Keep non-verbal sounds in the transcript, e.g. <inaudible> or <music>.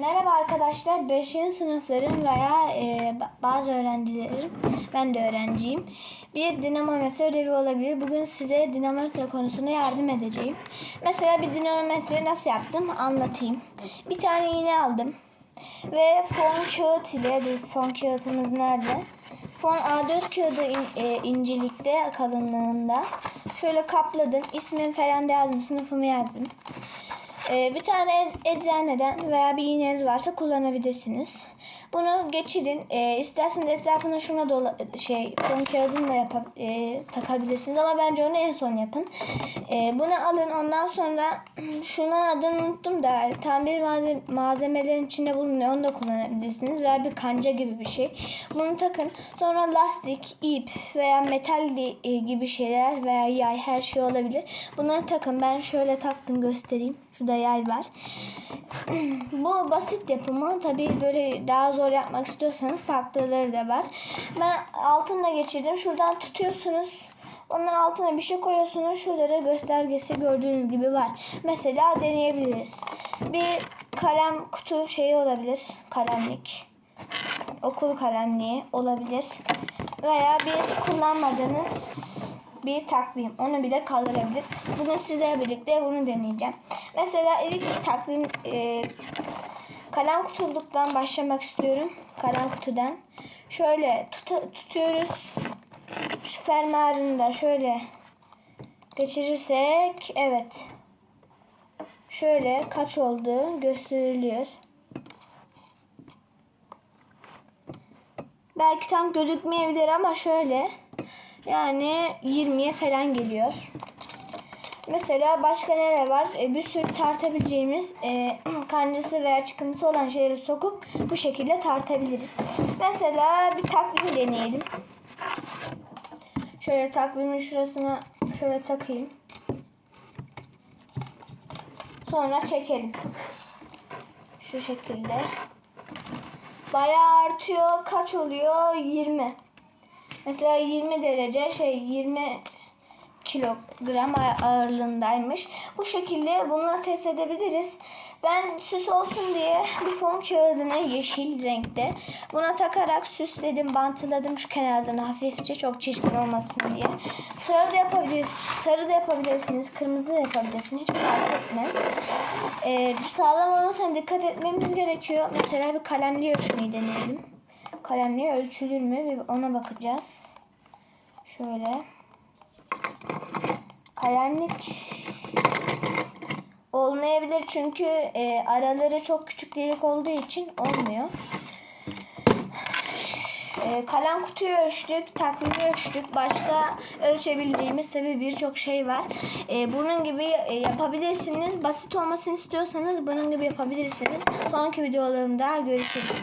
Merhaba arkadaşlar. 5. sınıfların veya e, ba- bazı öğrencilerin, ben de öğrenciyim. Bir dinamometre ödevi olabilir. Bugün size dinamometre konusunda yardım edeceğim. Mesela bir dinamometre nasıl yaptım anlatayım. Bir tane iğne aldım. Ve fon kağıt ile, fon kağıtımız nerede? Fon A4 kağıdı in- e, incelikte, kalınlığında. Şöyle kapladım. İsmimi falan da yazdım, sınıfımı yazdım. Ee, bir tane ec- eczaneden veya bir iğneniz varsa kullanabilirsiniz. Bunu geçirin. Ee, isterseniz etrafına şuna dola şey fon kağıdını da yapab e, takabilirsiniz ama bence onu en son yapın. Ee, bunu alın ondan sonra <clears throat> şunun adını unuttum da tamir malzeme, malzemelerin içinde bulunuyor onu da kullanabilirsiniz veya bir kanca gibi bir şey. Bunu takın. Sonra lastik, ip veya metal e, gibi şeyler veya yay her şey olabilir. Bunları takın. Ben şöyle taktım göstereyim. Şurada yay var. Bu basit yapımı tabii böyle daha zor yapmak istiyorsanız farklıları da var. Ben altına geçirdim. Şuradan tutuyorsunuz. Onun altına bir şey koyuyorsunuz. Şurada da göstergesi gördüğünüz gibi var. Mesela deneyebiliriz. Bir kalem kutu şeyi olabilir. Kalemlik. Okul kalemliği olabilir. Veya bir kullanmadığınız bir takvim. Onu bile kaldırabilir. Bugün sizlerle birlikte bunu deneyeceğim. Mesela ilk takvim e, kalem kutuluktan başlamak istiyorum. Kalem kutudan. Şöyle tuta- tutuyoruz. Şu fermuarını da şöyle geçirirsek evet. Şöyle kaç oldu gösteriliyor. Belki tam gözükmeyebilir ama şöyle yani 20'ye falan geliyor. Mesela başka neler var? E, bir sürü tartabileceğimiz e, <clears throat> kancası veya çıkıntısı olan şeyleri sokup bu şekilde tartabiliriz. Mesela bir takvim deneyelim. Şöyle takvimin şurasına şöyle takayım. Sonra çekelim. Şu şekilde. Bayağı artıyor. Kaç oluyor? 20. Mesela 20 derece şey 20 kilogram ağ- ağırlığındaymış. Bu şekilde bunları test edebiliriz. Ben süs olsun diye bir fon kağıdını yeşil renkte buna takarak süsledim, bantladım şu kenarlarını hafifçe çok çirkin olmasın diye. Sarı da yapabiliriz, sarı da yapabilirsiniz, kırmızı da yapabilirsiniz. Hiç fark etmez. Ee, sağlam olmasına dikkat etmemiz gerekiyor. Mesela bir kalemli ölçmeyi deneyelim. Kalemli ölçülür mü? Bir ona bakacağız. Şöyle. Kalemlik olmayabilir çünkü e, araları çok küçük delik olduğu için olmuyor. E, kalem kutuyu ölçtük, takvimi ölçtük. Başka ölçebileceğimiz tabii birçok şey var. E, bunun gibi e, yapabilirsiniz. Basit olmasını istiyorsanız bunun gibi yapabilirsiniz. Sonraki videolarımda görüşürüz.